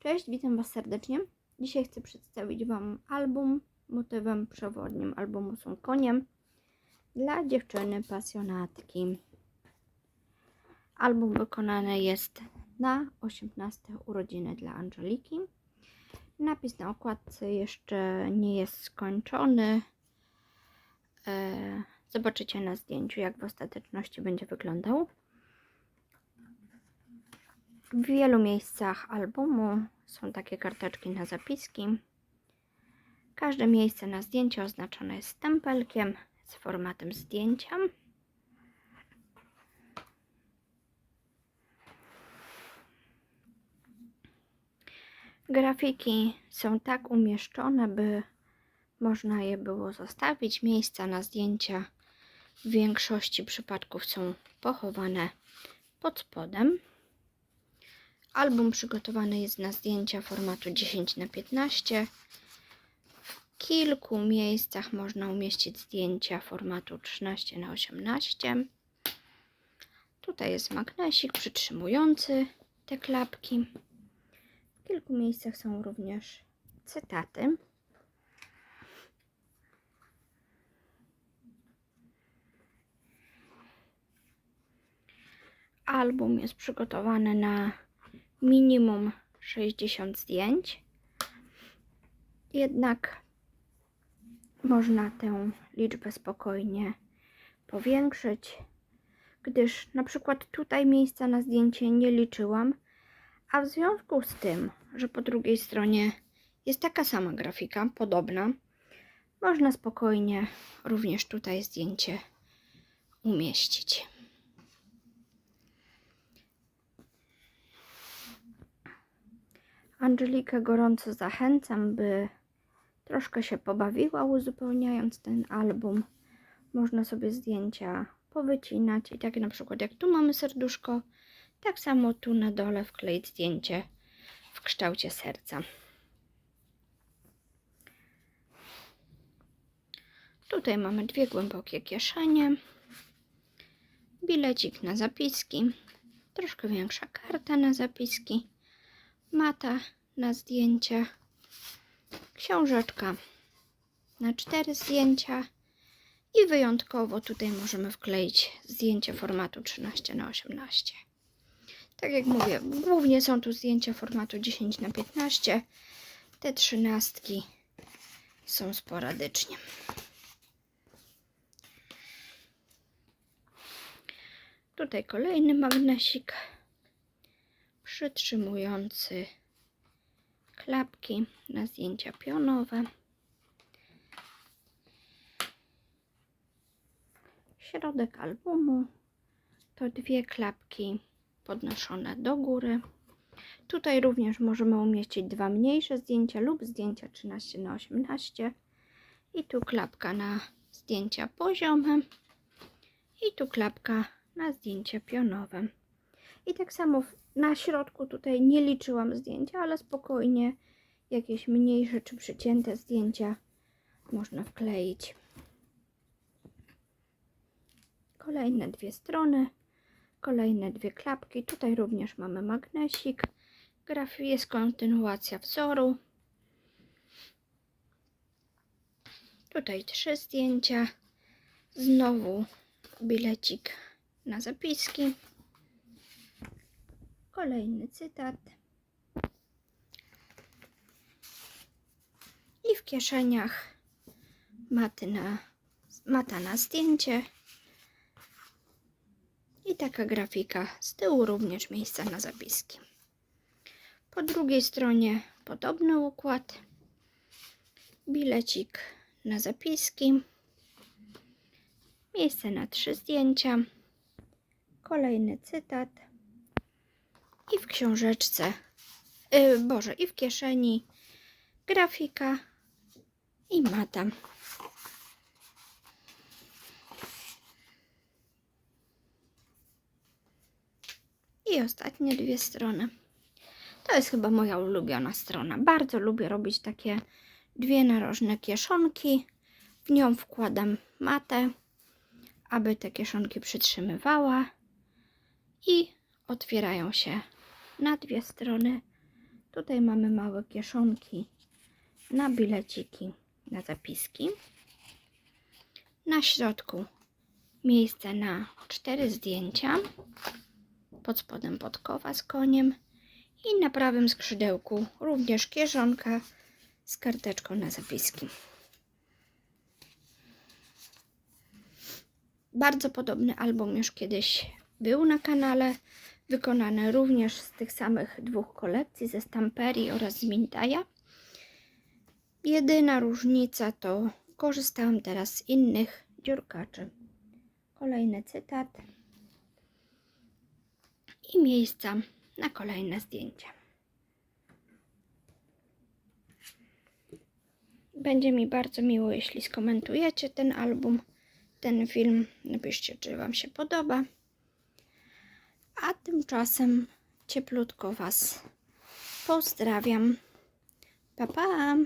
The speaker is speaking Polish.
Cześć, witam Was serdecznie. Dzisiaj chcę przedstawić Wam album. Motywem przewodnim albumu są koniem dla dziewczyny pasjonatki. Album wykonany jest na 18 urodziny dla Angeliki. Napis na okładce jeszcze nie jest skończony. E, Zobaczycie na zdjęciu, jak w ostateczności będzie wyglądał. W wielu miejscach albumu są takie karteczki na zapiski. Każde miejsce na zdjęciu oznaczone jest stempelkiem z formatem zdjęcia. Grafiki są tak umieszczone, by można je było zostawić. Miejsca na zdjęcia w większości przypadków są pochowane pod spodem. Album przygotowany jest na zdjęcia formatu 10 na 15. W kilku miejscach można umieścić zdjęcia formatu 13 na 18. Tutaj jest magnesik przytrzymujący te klapki. W kilku miejscach są również cytaty. Album jest przygotowany na minimum 60 zdjęć. Jednak można tę liczbę spokojnie powiększyć, gdyż na przykład tutaj miejsca na zdjęcie nie liczyłam, a w związku z tym, że po drugiej stronie jest taka sama grafika, podobna, można spokojnie również tutaj zdjęcie umieścić. Angelikę gorąco zachęcam, by troszkę się pobawiła, uzupełniając ten album. Można sobie zdjęcia powycinać i tak na przykład jak tu mamy serduszko, tak samo tu na dole wkleić zdjęcie w kształcie serca. Tutaj mamy dwie głębokie kieszenie, bilecik na zapiski, troszkę większa karta na zapiski mata na zdjęcia, książeczka na cztery zdjęcia i wyjątkowo tutaj możemy wkleić zdjęcie formatu 13 na 18. Tak jak mówię, głównie są tu zdjęcia formatu 10 na 15. Te trzynastki są sporadycznie. Tutaj kolejny magnesik przytrzymujący klapki na zdjęcia pionowe. Środek albumu to dwie klapki podnoszone do góry. Tutaj również możemy umieścić dwa mniejsze zdjęcia lub zdjęcia 13 na 18 i tu klapka na zdjęcia poziome i tu klapka na zdjęcia pionowe. I tak samo na środku tutaj nie liczyłam zdjęcia, ale spokojnie jakieś mniejsze czy przycięte zdjęcia można wkleić. Kolejne dwie strony, kolejne dwie klapki. Tutaj również mamy magnesik. Graf jest kontynuacja wzoru. Tutaj trzy zdjęcia. Znowu bilecik na zapiski. Kolejny cytat. I w kieszeniach maty na, mata na zdjęcie. I taka grafika. Z tyłu również miejsca na zapiski. Po drugiej stronie podobny układ. Bilecik na zapiski. Miejsce na trzy zdjęcia. Kolejny cytat i w książeczce, yy, Boże, i w kieszeni grafika i mata. I ostatnie dwie strony. To jest chyba moja ulubiona strona. Bardzo lubię robić takie dwie narożne kieszonki. W nią wkładam matę, aby te kieszonki przytrzymywała i otwierają się na dwie strony Tutaj mamy małe kieszonki na bileciki, na zapiski. Na środku miejsce na cztery zdjęcia. Pod spodem podkowa z koniem. I na prawym skrzydełku również kieszonka z karteczką na zapiski. Bardzo podobny album już kiedyś był na kanale, wykonany również z tych samych dwóch kolekcji, ze Stamperii oraz z Mintaja. Jedyna różnica to korzystałam teraz z innych dziurkaczy. Kolejny cytat i miejsca na kolejne zdjęcia. Będzie mi bardzo miło, jeśli skomentujecie ten album, ten film. Napiszcie, czy Wam się podoba. Tymczasem cieplutko Was pozdrawiam. Pa, pa!